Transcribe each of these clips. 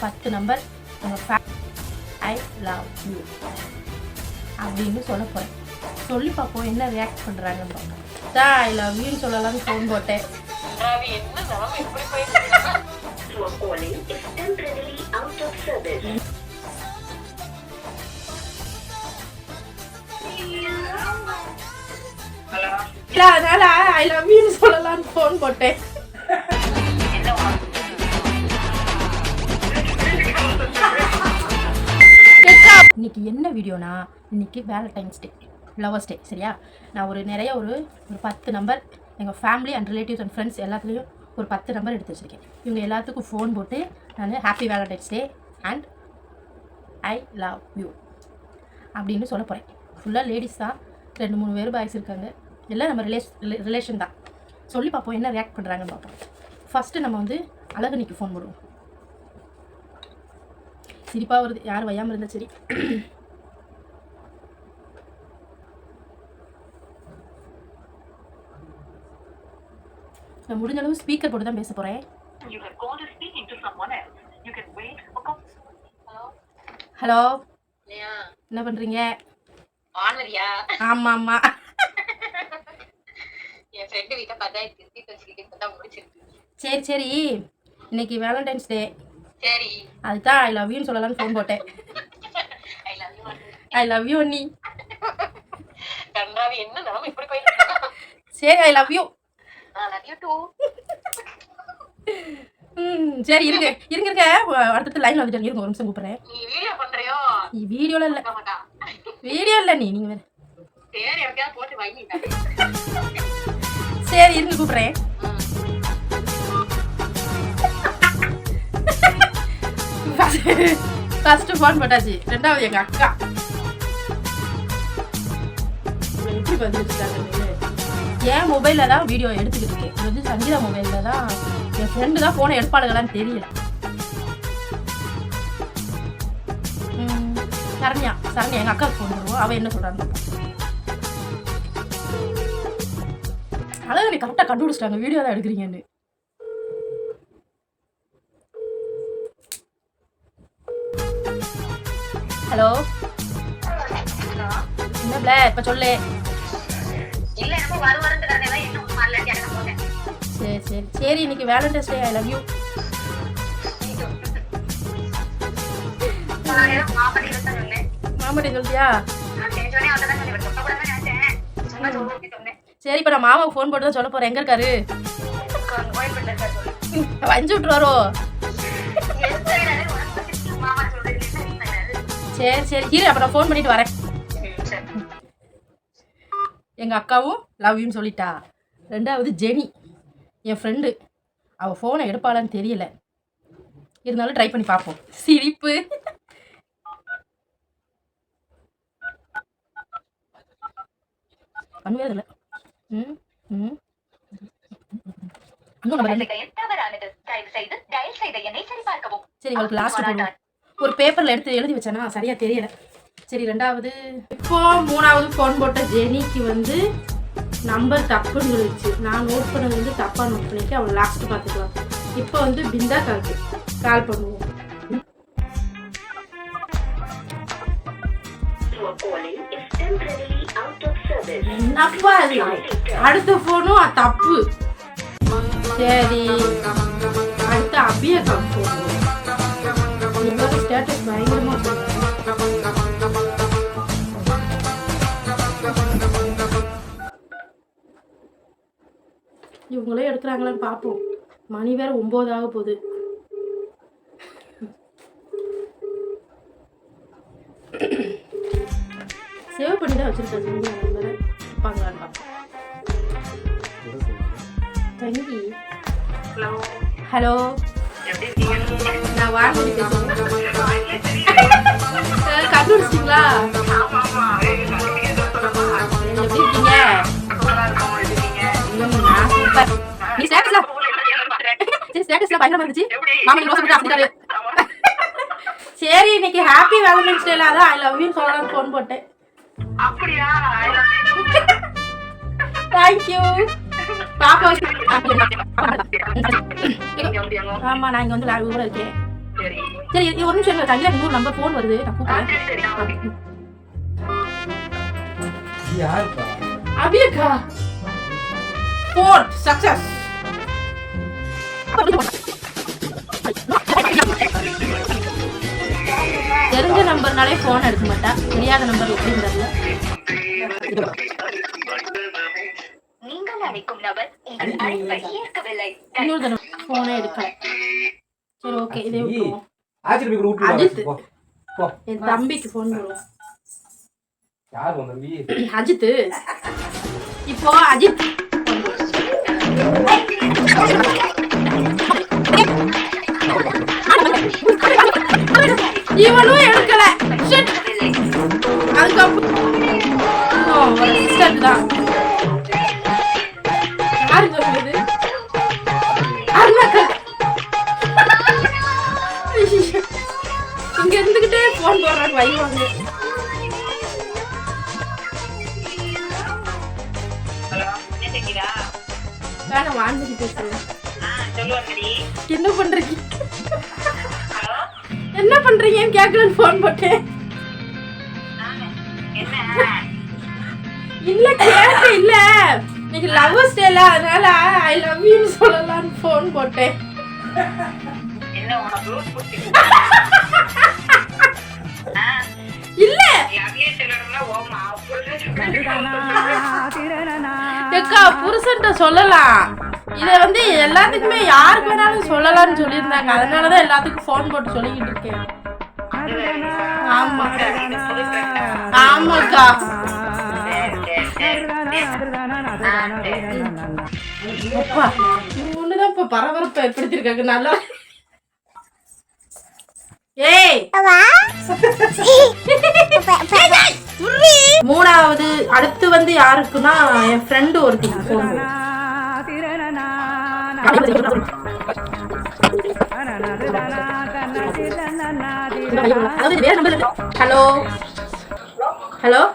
பத்து நம்பர் உங்கள் ஃபே ஐ லவ் யூ அப்படின்னு சொல்ல போகிறேன் சொல்லி பார்ப்போம் என்ன ரியாக்ட் பண்ணுறாங்கன்னு பார்ப்போம். தான் ஐ லவ் யூன்னு சொல்லலாம்னு ஃபோன் போட்டேன். அதனால ஐ லவ் யூன்னு சொல்லலாம்னு ஃபோன் போட்டேன். இன்றைக்கி என்ன வீடியோனா இன்றைக்கி வேலண்டைன்ஸ் டே லவர்ஸ் டே சரியா? நான் ஒரு நிறைய ஒரு ஒரு பத்து நம்பர் எங்கள் family and relatives and friends எல்லாத்துலேயும் ஒரு பத்து நம்பர் எடுத்து வச்சுருக்கேன். இவங்க எல்லாத்துக்கும் ஃபோன் போட்டு நான் happy valentine's day and I love you அப்படின்னு சொல்ல போகிறேன் ஃபுல்லாக லேடிஸ் தான். ரெண்டு மூணு பேர் பாய்ஸ் இருக்காங்க. எல்லாம் நம்ம ரிலேஷ் ரிலேஷன் தான். சொல்லி பார்ப்போம் என்ன ரியாக்ட் பண்ணுறாங்கன்னு பார்ப்போம். ஃபஸ்ட்டு நம்ம வந்து அழகனிக்கு ஃபோன் போடுவோம். சிரிப்பாக வருது. யார் வையாமல் இருந்தால் சரி. நான் முடிஞ்ச அளவு ஸ்பீக்கர் போட்டு தான் பேச போகிறேன் You have called is speaking to someone else. You can wait for call. Hello என்ன வச்சுக்கிட்டு இப்பதான் முடிச்சிருக்கு. சரி சரி. இன்னைக்கு வேலண்டைன்ஸ் டே சரி. அதுதான் ஐ லவ் யூன்னு சொல்லலாம்னு ஃபோன் போட்டேன். I love you I love you அண்ணி கண்டாவி என்ன இப்படி போயிட்டு சரி I love you I love you too ம் சரி இருங்க. இருங்க இருங்க. அடுத்த லைன் வந்துட்டேன் இருங்க. ஒரு நிமிஷம் கூப்பிட்றேன். நீ வீடியோ பண்றியோ? நீ வீடியோவில் இல்லை. வீடியோ இல்லை நீ நீங்கள் வேறு. சரி எப்படியாவது போட்டு வாங்கிட்டேன் சரி இருங்க கூப்பிட்றேன். ஃபர்ஸ்ட் ஃபோன் போட்டாச்சு ரெண்டாவது எங்க அக்கா. எப்படி பதில் வச்சுட்டாங்க என் மொபைலில் தான் வீடியோ எடுத்துக்கிட்டு இருக்கேன். இது வந்து சங்கீதா மொபைலில் தான். என் ஃப்ரெண்டு தான் ஃபோனை எடுப்பாளுகளான்னு தெரியல. சரண்யா. சரண்யா எங்கள் அக்காவுக்கு ஃபோன் பண்ணுவோம். அவள் என்ன சொல்கிறான்னு அழகு நீ கரெக்டாக கண்டுபிடிச்சிட்டாங்க. வீடியோ தான் எடுக்கிறீங்கன்னு. ஹலோ என்ன பிள்ள இப்போ சொல்லு. போறேன். சரி சரி. சரி இன்னைக்கு valentine's day I love you மாமாட்டி சொல்லிட்டியா நான் செஞ்சோடனே அவதான் சொன்னேன். சொன்ன கூட தான் நினைச்சேன் சும்மா சொல்லி சொன்னேன். சரி இப்போ நான் மாமாவுக்கு ஃபோன் போட்டு தான் சொல்ல போகிறேன் எங்கே இருக்காரு? வஞ்சி விட்டுருவாரோ சரி சரி. இரு அப்போ நான் ஃபோன் பண்ணிட்டு வரேன். எங்கள் அக்காவும் லவ் யூன்னு சொல்லிட்டா. ரெண்டாவது ஜெனி என் ஃப்ரெண்டு அவள் ஃபோனை எடுப்பாளான்னு தெரியல. இருந்தாலும் ட்ரை பண்ணி பார்ப்போம். சிரிப்பு. பண்ணுவே இல்லை. ம் ம். சரி உங்களுக்கு லாஸ்ட் போடுவோம் ஒரு பேப்பரில் எடுத்து எழுதி வச்சேனா? சரியா தெரியல. சரி ரெண்டாவது. இப்போ மூணாவது ஃபோன் போட்ட ஜெனிக்கு வந்து நம்பர் தப்புன்னு இருந்துச்சு நான் நோட் பண்ணது வந்து தப்பாக நோட் பண்ணிக்க அவன் லாஸ்ட் பார்த்துக்கலாம் இப்போ வந்து பிந்தா கால் கால் பண்ணுவோம். என்னப்பா அது அடுத்த ஃபோனும் தப்பு. சரி. அடுத்த அபிய கால் ஸ்டேட்டஸ் பயங்கரமாக இவங்களே எடுக்கிறாங்களான்னு பார்ப்போம். மணி வேற ஒம்பது ஆக போகுது. சேவ் பண்ணி தான் வச்சிருக்கேன். பார்ப்போம். தங்கி. ஹலோ ஹலோ நான் வாங்கி பேசுகிறேன் கண்டுபிடிச்சிங்களா எப்படி இருக்கீங்க நீ ஸ்டேட்டஸ்ல சரி ஸ்டேட்டஸ்ல பயங்கரமா இருந்துச்சு. மாமா நீங்க ரோஸ் அப்படிட்டாரு சரி இன்னைக்கு ஹாப்பி வேலண்டைன்ஸ் டேல அதான் ஐ லவ் யூ சொல்லலாம்னு ஃபோன் போட்டேன். அப்படியா? தேங்க்யூ பாப்பா ஆமா நான் இங்க வந்து லாரி ஊர்ல இருக்கேன். சரி சரி ஒரு நிமிஷம் இருங்க. தனியா இன்னொரு நம்பர் போன் வருது. நான் கூப்பிடுறேன். சரி சரி நான் வரேன். அபியக்கா ஃபோன் சக்சஸ் தெரிஞ்ச நம்பர்னாலே போன் எடுக்க மாட்டா. தெரியாத நம்பர் எப்படி தெரியல அழைக்கும் நபர் உங்கள் அழைப்பை ஏற்கவில்லை இன்னொரு தடவை ஃபோனே எடுக்கல சரி ஓகே இதே விட்டுருவோம். ஆச்சரிய போய் விட்டு அஜித். போ என் தம்பிக்கு ஃபோன் பண்ணுவோம் யார் உன் தம்பி? அஜித். இப்போ அஜித். இவனும் எடுக்கல. அதுக்கப்புறம் ஒரு தான். வைவாங்க வேணாம் வாழ்ந்துட்டு பேசுறேன் என்ன பண்றீங்க? என்ன பண்றீங்கன்னு கேட்கலன்னு ஃபோன் போட்டேன். இல்ல கேட்டு இல்ல. இன்னைக்கு லவ்வர்ஸ் டேல அதனால ஐ லவ் யூன்னு சொல்லலாம்னு ஃபோன் போட்டேன். என்ன இல்ல. அப்படியே சொல்லணும்னா அக்கா புருஷன்ட்ட சொல்லலாம். இத வந்து எல்லாத்துக்குமே யாருக்கு வேணாலும் சொல்லலாம்னு சொல்லியிருந்தாங்க. அதனாலதான் எல்லாத்துக்கும் ஃபோன் போட்டு சொல்லிக்கிட்டு இருக்கேன். ஆமா. ஆமாக்கா. அப்பா ஒண்ணுதான் இப்ப பரபரப்பை ஏற்படுத்திருக்காங்க நல்லா ஏய்! மூணாவது அடுத்து வந்து யாருக்குன்னா என் ஃப்ரெண்டு ஒருத்திக்கு ஃபோன் ஹலோ? ஹலோ?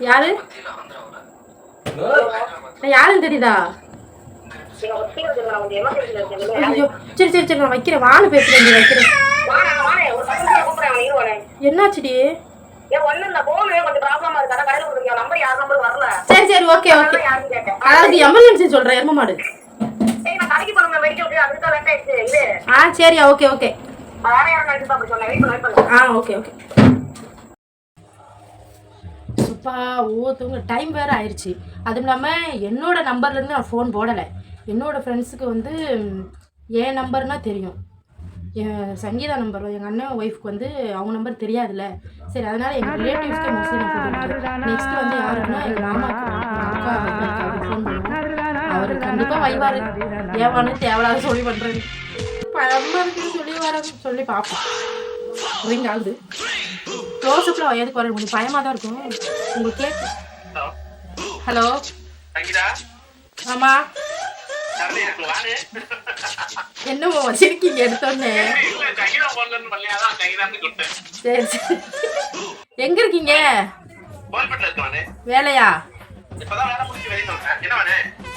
யாரு? நான் யாருன்னு தெரியுதா? சரி சரி சரி நான் வைக்கிறேன். வானு பேசுறேன் வைக்கிறேன். என்னாச்சுடி? சரி சரி ஓகே ஓகே அதாவது எமர்ஜென்சி சொல்றேன் எரும மாடு. ஆ சரி ஓகே ஓகே ஆ ஓகே ஓகே அப்பா ஒவ்வொருத்தவங்க டைம் வேறு ஆயிடுச்சு அதுவும் இல்லாமல் என்னோட நம்பர்லேருந்து நான் ஃபோன் போடலை. என்னோட ஃப்ரெண்ட்ஸுக்கு வந்து என் நம்பர்னா தெரியும். என் சங்கீதா நம்பர் எங்கள் அண்ணன் ஒய்ஃப்க்கு வந்து அவங்க நம்பர் தெரியாதுல்ல. சரி அதனால் எங்கள் ரிலேட்டிவ்ஸ்க்கு மோஸ்ட்லி நான் நெக்ஸ்ட் வந்து யாருக்குன்னா எங்கள் மாமாக்கு அக்கா ஃபோன் பண்ணுவோம் அவர் கண்டிப்பாக வைவார் ஏவானு தேவையில்லாத சொல்லி பண்ணுறது பயமாக இருக்குன்னு சொல்லி வர சொல்லி பார்ப்போம் ரிங் ஆகுது. க்ளோஸ்அப்பில் எதுக்கு வர? கொஞ்சம் பயமாக தான் இருக்கும். உங்களுக்கு ஹலோ சங்கீதா? ஆமா. சரி வாங்க என்னமோ வச்சிருக்கீங்க? கொடுத்தேன். சரி சரி. எங்க இருக்கீங்க? வேலையா?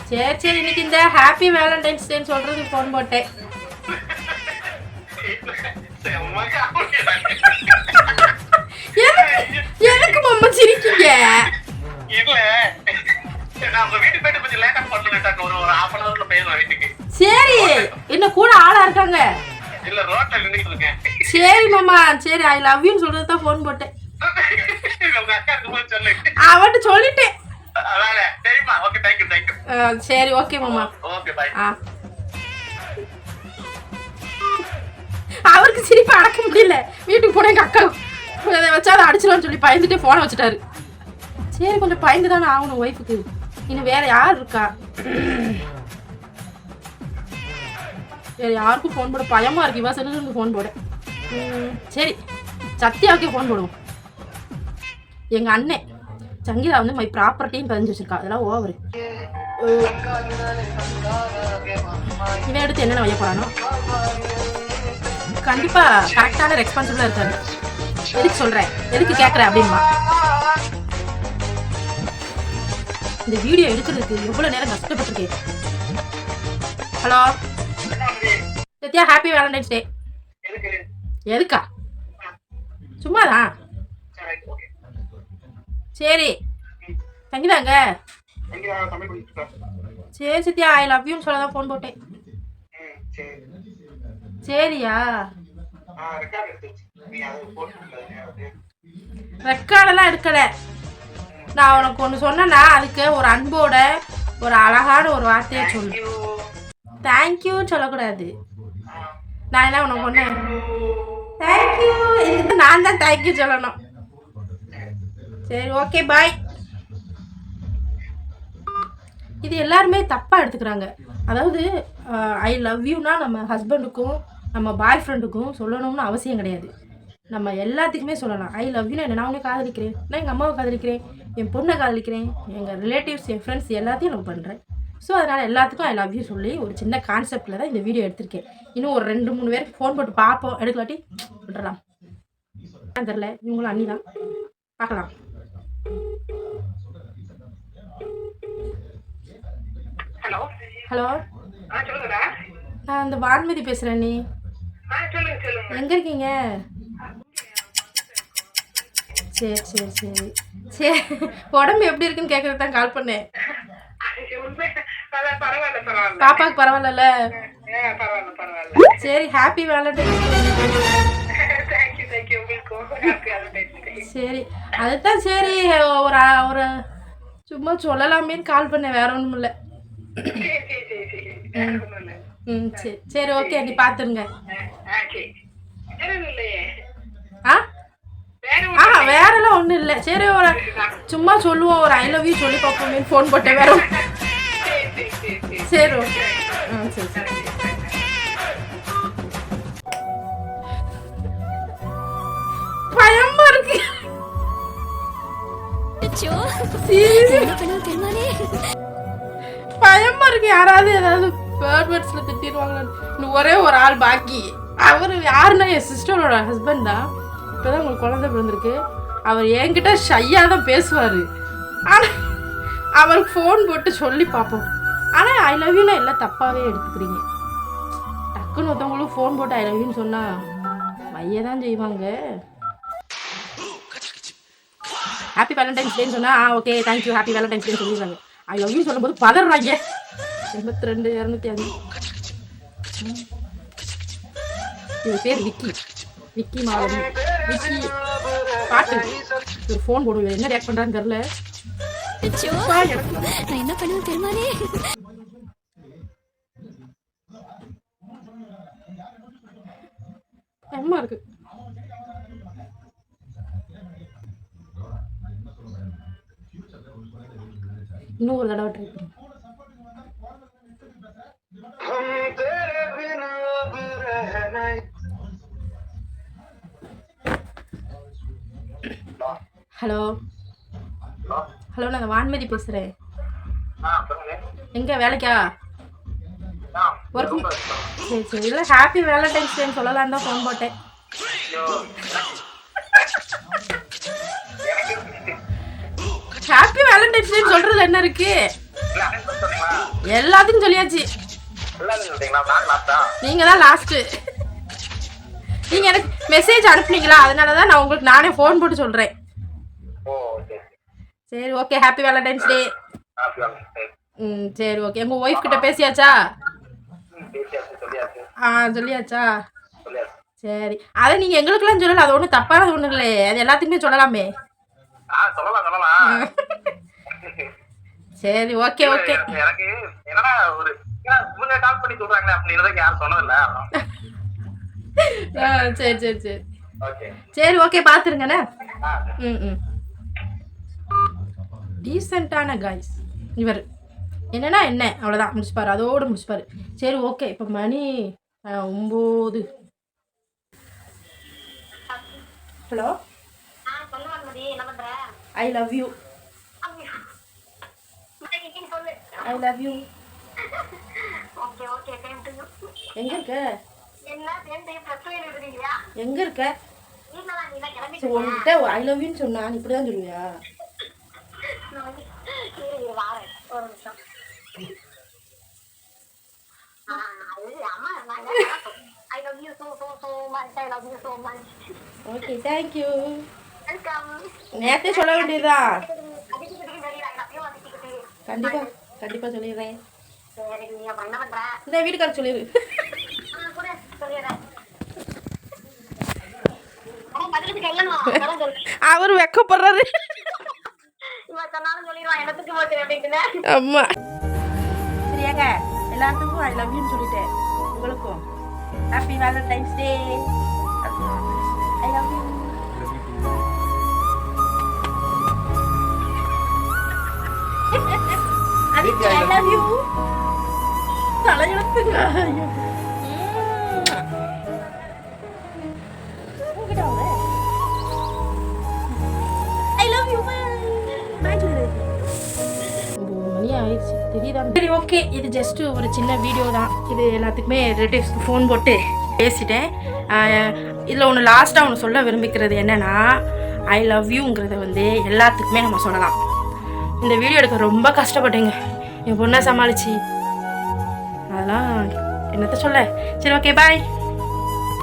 சரி சரி. இன்னைக்கு இந்த ஹாப்பி வேலண்டைன்ஸ் டேன்னு சொல்றதுக்கு ஃபோன் போட்டேன். எதுக்கு எதுக்கு மாமா சிரிக்கீங்க. சரி என்ன கூட ஆளா இருக்காங்க. சரி மாமா சரி ஐ லவ் யூன்னு சொல்றது தான் ஃபோன் போட்டேன். அவன்கிட்ட சொல்லிட்டேன். சரி ஓகே மாமா. அவருக்கு சிரிப்பு அடக்க முடியல. வீட்டுக்கு போன எங்க அக்கா வச்சா அதை அடிச்சிடும்னு சொல்லி பயந்துட்டே ஃபோனை வச்சுட்டாரு. சரி கொஞ்சம் பயந்து தானே ஆகணும் ஒய்ஃபுக்கு இன்னும் வேற யார் இருக்கா? வேற யாருக்கும் ஃபோன் போட பயமா இருக்கு. இவா செல்லுக்கு ஃபோன் போட. ம், சரி. சத்யாவுக்கே ஃபோன் போடுவோம். எங்க அண்ணன் சங்கீதா வந்து மை ப்ராப்பர்ட்டியும் பதிஞ்சு வச்சிருக்கா. அதெல்லாம் ஓவர் இவன் எடுத்து என்னென்ன வைய போறானோ? கண்டிப்பா கரெக்டான ரெஸ்பான்சிபிளா இருக்காரு. எதுக்கு சொல்றேன்? எதுக்கு கேட்குறேன் அப்படின்பா இந்த வீடியோ எடுக்கிறதுக்கு எவ்வளவு நேரம் கஷ்டப்பட்டிருக்கேன் hello? Sathya happy valentine's day எதுக்கா? சும்மாதான் சரி. ஓகே சரி சத்யா ஐ லவ் யூன்னு சொல்ல தான் ஃபோன் போட்டேன். சரியா? ரெக்கார்டெல்லாம் எடுக்கலை. நான் உனக்கு ஒன்று சொன்னேன்னா அதுக்கு ஒரு அன்போட ஒரு அழகான ஒரு வார்த்தையை சொல்லு. யூ தேங்க்யூ சொல்லக்கூடாது. நான் என்ன உனக்கு ஒன்று தேங்க்யூ இதுக்கு நான் தான் தேங்க்யூ சொல்லணும். சரி ஓகே பாய் இது எல்லாருமே தப்பாக எடுத்துக்கிறாங்க. அதாவது ஐ லவ் யூனா நம்ம ஹஸ்பண்டுக்கும் நம்ம பாய் ஃப்ரெண்டுக்கும் சொல்லணும்னு அவசியம் கிடையாது. நம்ம எல்லாத்துக்குமே சொல்லலாம். ஐ லவ் யூனா என்ன? நான் உன்னை காதலிக்கிறேன். நான் எங்கள் அம்மாவை காதலிக்கிறேன். என் பொண்ணை காதலிக்கிறேன் எங்கள் ரிலேட்டிவ்ஸ் என் ஃப்ரெண்ட்ஸ் எல்லாத்தையும் லவ் பண்ணுறேன் ஸோ அதனால் எல்லாத்துக்கும் ஐ லவ் யூ சொல்லி ஒரு சின்ன கான்செப்டில் தான் இந்த வீடியோ எடுத்திருக்கேன். இன்னும் ஒரு ரெண்டு மூணு பேருக்கு ஃபோன் போட்டு பார்ப்போம். எடுக்கலாட்டி விட்டுறலாம். தெரில இவங்களும் அண்ணி தான். பார்க்கலாம். ஹலோ ஹலோ நான் இந்த வான்மதி பேசுகிறேன் நீ எங்கே இருக்கீங்க? சரி சரி சரி. சரி. உடம்பு எப்படி இருக்குன்னு கேட்கறது தான் கால் பண்ணேன். அதான் பரவாயில்ல சரி ஹாப்பி வேலண்டைன்ஸ் சரி. அதுதான் சரி. ஒரு ஒரு சும்மா சொல்லலாமேன்னு கால் பண்ணேன். வேற ஒன்றும் இல்ல. ம் சரி. சரி ஓகே நீ பார்த்துருங்க ஆ, ஒண்ணும் வேறெல்லாம் ஒன்றும் இல்லை. சரி ஒரு சும்மா சொல்லுவோம். ஒரு ஐ லவ் யூ சொல்லி பார்ப்போமேன்னு ஃபோன் போட்டேன். வேற சரி ஓகே ஆ சரி சரி. பயமா இருக்கு. பயமா இருக்கு. யாராவது ஏதாவது பேர்ட் வேர்ட்ஸ்ல திட்டிடுவாங்களான்னு. ஒரே ஒரு ஆள் பாக்கி. அவர் யாருன்னா? என் சிஸ்டரோட ஹஸ்பண்ட் தான் இப்போதான் உங்களுக்கு குழந்தை பிறந்திருக்கு. அவர் என்கிட்ட ஷையாக தான் பேசுவார். ஆனால் அவருக்கு ஃபோன் போட்டு சொல்லி பார்ப்போம். ஆனால் ஐ லவ் யூனா எல்லாம் தப்பாகவே எடுத்துக்கிறீங்க. டக்குன்னு ஒருத்தவங்களும் ஃபோன் போட்டு ஐ லவ் யூன்னு சொன்னால் மைய தான் செய்வாங்க. ஹாப்பி வேலண்டைன்ஸ் டேன்னு சொன்னால் ஆ okay thank you happy valentine's டேன்னு சொல்லிடுறாங்க. ஐ லவ் யூ சொல்லும்போது பதறாங்க. எண்பத்தி ரெண்டு இரநூத்தி அஞ்சு. இவன் பேர் விக்கி. விக்கி மாலதி பாட்டு. ஒரு ஃபோன் இவன் என்ன ரியாக்ட் அச்சோ. நான் என்ன பண்ணுவேன் பெருமானே பயமா இருக்கு. இன்னும் ஒரு தடவை ட்ரை ஹலோ. ஹலோ நான் வான்மதி பேசுகிறேன் எங்கே வேலைக்கா? ஒர்க் சரி சரி. இல்லை ஹாப்பி வேலண்டைன்ஸ் டேன்னு சொல்லலான்னு தான் ஃபோன் போட்டேன். ஹாப்பி வேலண்டைன்ஸ் டேன்னு சொல்கிறது என்ன இருக்கு? எல்லாத்துக்கும் சொல்லியாச்சு. லாஸ்டா நீங்கள் தான் லாஸ்ட்டு நீங்கள் எனக்கு மெசேஜ் அனுப்புனீங்களா? அதனால தான் நான் உங்களுக்கு நானே ஃபோன் போட்டு சரி சரி ஓகே ஹாப்பி வேலண்டைன்ஸ் டே ம் சரி ஓகே உங்கள் ஒய்ஃப் கிட்ட பேசியாச்சா? ஆ சொல்லியாச்சா? சரி. அதை நீங்கள் எங்களுக்கெல்லாம் சொல்லல அது ஒன்றும் தப்பானது ஒன்றும் இல்லையே. அது எல்லாத்துக்குமே சொல்லலாமே. சரி ஓகே ஓகே எனக்கு- என்னடா ஒரு ஏன்னா இவங்க கால் பண்ணி சொல்றாங்களே அப்படின்னு யாரும் சொன்னதில்ல. ஆ சரி சரி சரி. சரி ஓகே பார்த்துருங்கண்ணே ஆ ம் ம். டீசெண்டான காய்ஸ் இவர். என்னன்னா என்ன? அவ்வளோதான் முடிச்சுப்பாரு. அதோடு முடிச்சுப்பாரு. சரி ஓகே இப்போ மணி ஒம்பது. Hello I love you I love you எங்கே இருக்க? எங்கே இருக்க? உன்கிட்ட ஐ லவ் யூன்னு சொன்னா நீ இப்படி தான் சொல்லுவியா நான் வந்து இரு, இரு, வாரேன். ஒரு நிமிஷம். You. Okay thank you Welcome. நேற்றே சொல்ல கிட்ட. கண்டிப்பாக கண்டிப்பாக சொல்லிடுறேன்? இந்த வீட்டுக்காரர் சொல்லிடு. ஆ, கூட சொல்லிடுறேன். ஆனா பதிலுக்கு சொல்லணும். அதான் சொல்றேன். அவர் வெக்கப்படுறாரு இவன் சொன்னாலும் சொல்லிடுவான் இடத்துக்கு போச்சு அப்படின்னு ஆமா சரியாங்க எல்லாத்துக்கும் ஐ லவ் யூன்னு சொல்லிட்டேன் உங்களுக்கும் happy valentine's day I love you அதுக்கு ஐ லவ் யூ தலையெழுத்துங்க ஆயிடுச்சு சரி ஓகே இது ஜஸ்ட் ஒரு சின்ன வீடியோ தான். இது எல்லாத்துக்குமே ரிலேட்டிவ்ஸ்க்கு ஃபோன் போட்டு பேசிட்டேன். இதில் ஒன்று லாஸ்ட்டாக ஒன்று சொல்ல விரும்பிக்கிறது என்னென்னா ஐ லவ் யூங்கிறத வந்து எல்லாத்துக்குமே நம்ம சொல்லலாம். இந்த வீடியோ எடுக்க ரொம்ப கஷ்டப்பட்டேங்க. என் பொண்ணை சமாளிச்சு. அதெல்லாம் என்னத்த சொல்ல? சரி ஓகே பாய்